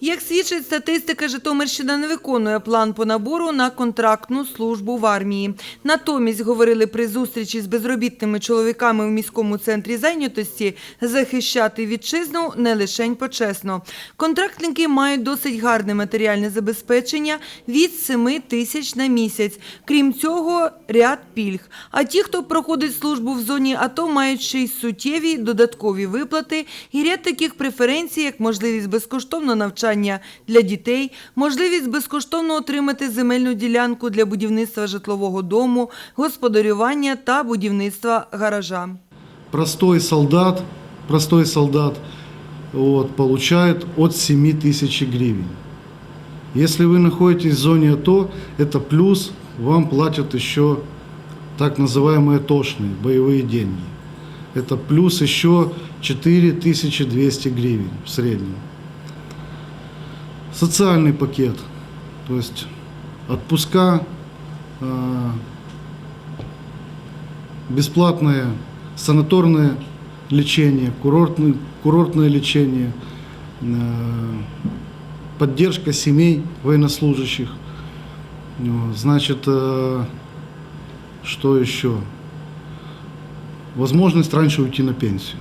Як свідчить статистика, Житомирщина не виконує план по набору на контрактну службу в армії. Натомість, говорили при зустрічі з безробітними чоловіками в міському центрі зайнятості, захищати вітчизну не лишень почесно. Контрактники мають досить гарне матеріальне забезпечення від 7 тисяч на місяць. Крім цього, ряд пільг. А ті, хто проходить службу в зоні АТО, мають ще й суттєві додаткові виплати і ряд таких преференцій, як можливість безкоштовно безкоштовного навчання для дітей, можливість безкоштовно отримати земельну ділянку для будівництва житлового дому, господарювання та будівництва гаража. простой солдат, простой солдат вот, получает от 7 тысяч гривен. Если вы находитесь в зоне АТО, это плюс вам платят еще так называемые тошные, боевые деньги. Это плюс еще 4200 гривен в среднем. Социальный пакет, то есть отпуска, э, бесплатное санаторное лечение, курортное, курортное лечение, э, поддержка семей военнослужащих. Значит, э, что еще? Возможность раньше уйти на пенсию.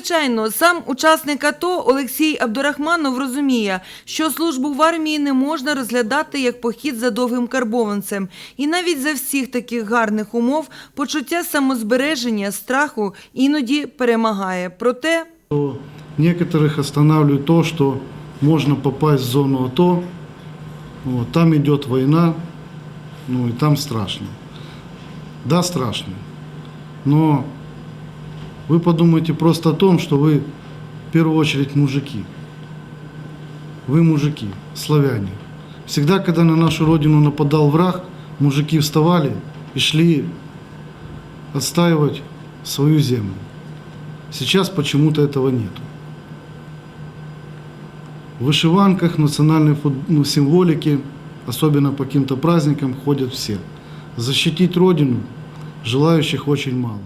Звичайно, сам учасник АТО Олексій Абдурахманов розуміє, що службу в армії не можна розглядати як похід за довгим карбованцем. І навіть за всіх таких гарних умов почуття самозбереження, страху іноді перемагає. Проте То Некоторых останавливает то, что можно попасть в зону АТО, там идет война, ну и там страшно. Да, страшно. Но вы подумайте просто о том, что вы в первую очередь мужики. Вы мужики, славяне. Всегда, когда на нашу родину нападал враг, мужики вставали и шли отстаивать свою землю. Сейчас почему-то этого нету. В вышиванках, национальной ну, символике, особенно по каким-то праздникам, ходят все. Защитить Родину желающих очень мало.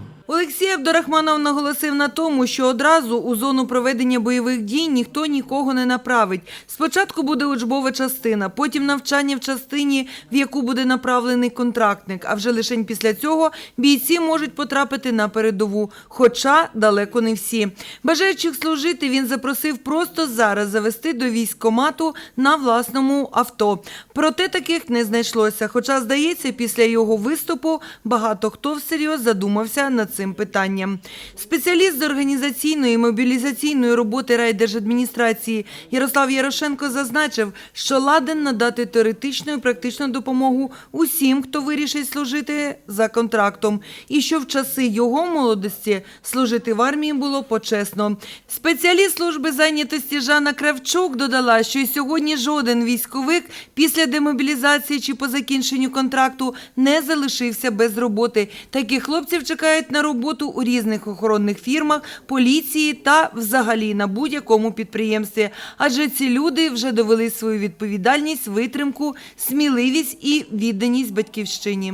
Олексій Абдурахманов наголосив на тому, що одразу у зону проведення бойових дій ніхто нікого не направить. Спочатку буде учбова частина, потім навчання в частині, в яку буде направлений контрактник. А вже лише після цього бійці можуть потрапити на передову, хоча далеко не всі. Бажаючих служити він запросив просто зараз завести до військкомату на власному авто. Проте таких не знайшлося. Хоча, здається, після його виступу багато хто всерйоз задумався над цим питанням. Спеціаліст з організаційної і мобілізаційної роботи райдержадміністрації Ярослав Ярошенко зазначив, що ладен надати теоретичну і практичну допомогу усім, хто вирішить служити за контрактом, і що в часи його молодості служити в армії було почесно. Спеціаліст служби зайнятості Жанна Кравчук додала, що й сьогодні жоден військовик після демобілізації чи по закінченню контракту не залишився без роботи. Таких хлопців чекають на роботу у різних охоронних фірмах, поліції та взагалі на будь-якому підприємстві. Адже ці люди вже довели свою відповідальність, витримку, сміливість і відданість батьківщині.